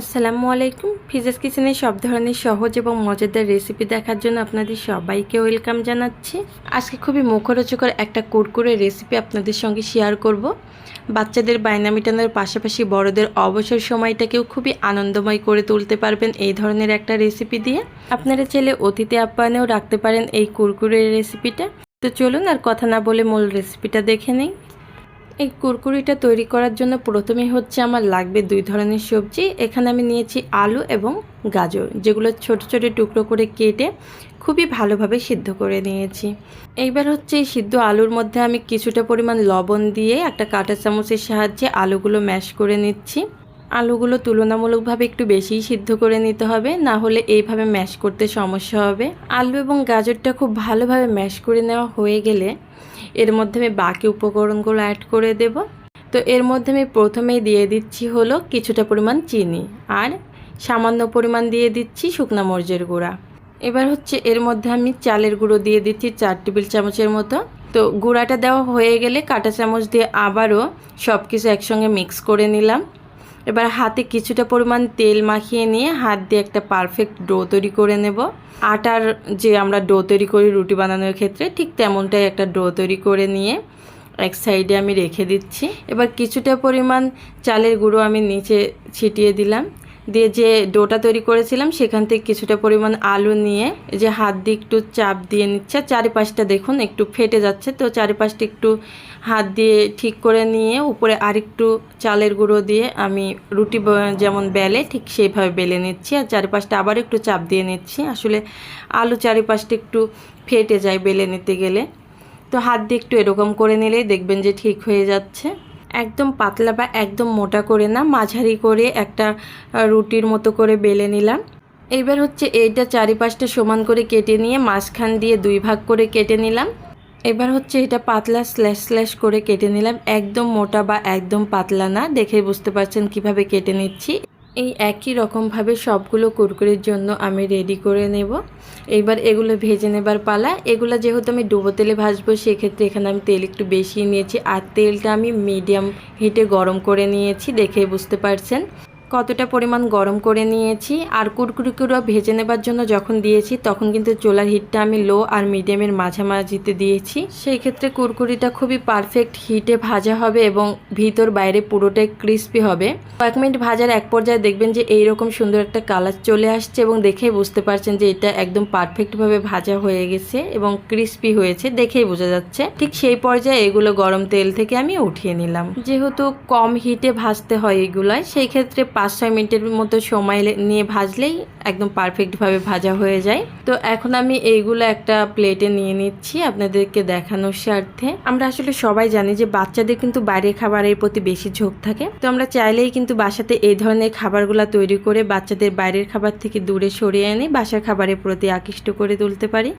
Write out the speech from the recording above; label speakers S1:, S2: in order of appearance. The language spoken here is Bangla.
S1: আসসালামু আলাইকুম। ফিজাস কিচেনের সব ধরনের সহজ এবং মজাদার রেসিপি দেখার জন্য আপনাদের সবাইকে ওয়েলকাম জানাচ্ছি। আজকে খুবই মুখরোচকর একটা কুরকুরে রেসিপি আপনাদের সঙ্গে শেয়ার করব। বাচ্চাদের বায়না মেটানোর পাশাপাশি বড়দের অবসর সময়টাকেও খুবই আনন্দময় করে তুলতে পারবেন এই ধরনের একটা রেসিপি দিয়ে। আপনারা চাইলে অতিথি আপ্যায়নেও রাখতে পারেন এই কুরকুরের রেসিপিটা তো চলুন আর কথা না বলে মূল রেসিপিটা দেখে নেই। এই কুরকুরিটা তৈরি করার জন্য প্রথমেই হচ্ছে আমার লাগবে দুই ধরনের সবজি। এখানে আমি নিয়েছি আলু এবং গাজর, যেগুলো ছোট ছোট টুকরো করে কেটে খুবই ভালোভাবে সিদ্ধ করে নিয়েছি। এইবার হচ্ছে এই সিদ্ধ আলুর মধ্যে আমি কিছুটা পরিমাণ লবণ দিয়ে একটা কাঁটা চামচের সাহায্যে আলুগুলো ম্যাশ করে নিচ্ছি। আলুগুলো তুলনামূলকভাবে একটু বেশিই সিদ্ধ করে নিতে হবে, না হলে এইভাবে ম্যাশ করতে সমস্যা হবে। আলু এবং গাজরটা খুব ভালোভাবে ম্যাশ করে নেওয়া হয়ে গেলে এর মধ্যে আমি বাকি উপকরণগুলো অ্যাড করে দেব। তো এর মধ্যে আমি প্রথমেই দিয়ে দিচ্ছি হলো কিছুটা পরিমাণ চিনি আর সামান্য পরিমাণ দিয়ে দিচ্ছি শুকনা মরিচের গুঁড়া। এবার হচ্ছে এর মধ্যে আমি চালের গুঁড়ো দিয়ে দিচ্ছি চার টেবিল চামচের মতো। তো গুঁড়াটা দেওয়া হয়ে গেলে কাঁটা চামচ দিয়ে আবারও সব কিছু একসঙ্গে মিক্স করে নিলাম। এবার হাতে কিছুটা পরিমাণ তেল মাখিয়ে নিয়ে হাত দিয়ে একটা পারফেক্ট ডো তৈরি করে নেব। আটার যে আমরা ডো তৈরি করি রুটি বানানোর ক্ষেত্রে, ঠিক তেমনটাই একটা ডো তৈরি করে নিয়ে এক সাইডে আমি রেখে দিচ্ছি। এবার কিছুটা পরিমাণ চালের গুঁড়ো আমি নিচে ছিটিয়ে দিলাম। দিয়ে যে ডোটা তৈরি করেছিলাম, সেখান থেকে কিছুটা পরিমাণ আলু নিয়ে যে হাত দিয়ে একটু চাপ দিয়ে নিচ্ছে। চারিপাশটা দেখুন একটু ফেটে যাচ্ছে, তো চারিপাশটা একটু হাত দিয়ে ঠিক করে নিয়ে উপরে আরেকটু চালের গুঁড়ো দিয়ে আমি রুটি যেমন বেলে ঠিক সেইভাবে বেলে নিচ্ছি আর চারিপাশটা আবার একটু চাপ দিয়ে নিচ্ছি। আসলে আলু চারিপাশটা একটু ফেটে যায় বেলে নিতে গেলে। তো হাত দিয়ে একটু এরকম করে নিলেই দেখবেন যে ঠিক হয়ে যাচ্ছে। একদম পাতলা বা একদম মোটা করে না, মাঝারি করে একটা রুটির মতো করে বেলে নিলাম। এইবার হচ্ছে এইটা চারিপাশটা সমান করে কেটে নিয়ে মাঝখান দিয়ে দুই ভাগ করে কেটে নিলাম। এবার হচ্ছে এটা পাতলা স্ল্যাশ স্ল্যাশ করে কেটে নিলাম। একদম মোটা বা একদম পাতলা না দেখে বুঝতে পারছেন কীভাবে কেটে নিচ্ছি। এই একই রকমভাবে সবগুলো কুরকুরির জন্য আমি রেডি করে নেব। এইবার এগুলো ভেজে নেবার পালা। এগুলো যেহেতু আমি ডুবো তেলে ভাজবো, সেক্ষেত্রে এখানে আমি তেল একটু বেশি নিয়েছি। আর তেলটা আমি মিডিয়াম হিটে গরম করে নিয়েছি দেখে বুঝতে পারছেন। কতটা পরিমাণ গরম করে নিয়েছি আর কুরকুরিগুলো ভেজে নেবার জন্য যখন দিয়েছি তখন কিন্তু চোলার হিটটা আমি লো আর মিডিয়ামের মাঝামাঝিতে দিয়েছি। সেই ক্ষেত্রে কুরকুরিটা খুবই পারফেক্ট হিটে ভাজা হবে এবং ভিতর বাইরে পুরোটাই ক্রিস্পি হবে। কয়েক মিনিট ভাজার এক পর্যায়ে দেখবেন যে এই রকম সুন্দর একটা কালার চলে আসছে এবং দেখেই বুঝতে পারছেন যে এটা একদম পারফেক্টভাবে ভাজা হয়ে গেছে এবং ক্রিস্পি হয়েছে দেখেই বোঝা যাচ্ছে। ঠিক সেই পর্যায়ে এগুলো গরম তেল থেকে আমি উঠিয়ে নিলাম। যেহেতু কম হিটে ভাজতে হয় এগুলায়, সেই ক্ষেত্রে পাঁচ ছয় মিনিটের মতো সময় নিয়ে ভাজলেই একদম পারফেক্টভাবে ভাজা হয়ে যায়। তো এখন আমি এইগুলো একটা প্লেটে নিয়ে নিচ্ছি আপনাদেরকে দেখানোর স্বার্থে। আমরা আসলে সবাই জানি যে বাচ্চাদের কিন্তু বাইরের খাবারের প্রতি বেশি ঝোঁক থাকে। তো আমরা চাইলেই কিন্তু বাসাতে এই ধরনের খাবারগুলো তৈরি করে বাচ্চাদের বাইরের খাবার থেকে দূরে সরিয়ে এনে বাসার খাবারের প্রতি আকৃষ্ট করে তুলতে পারি।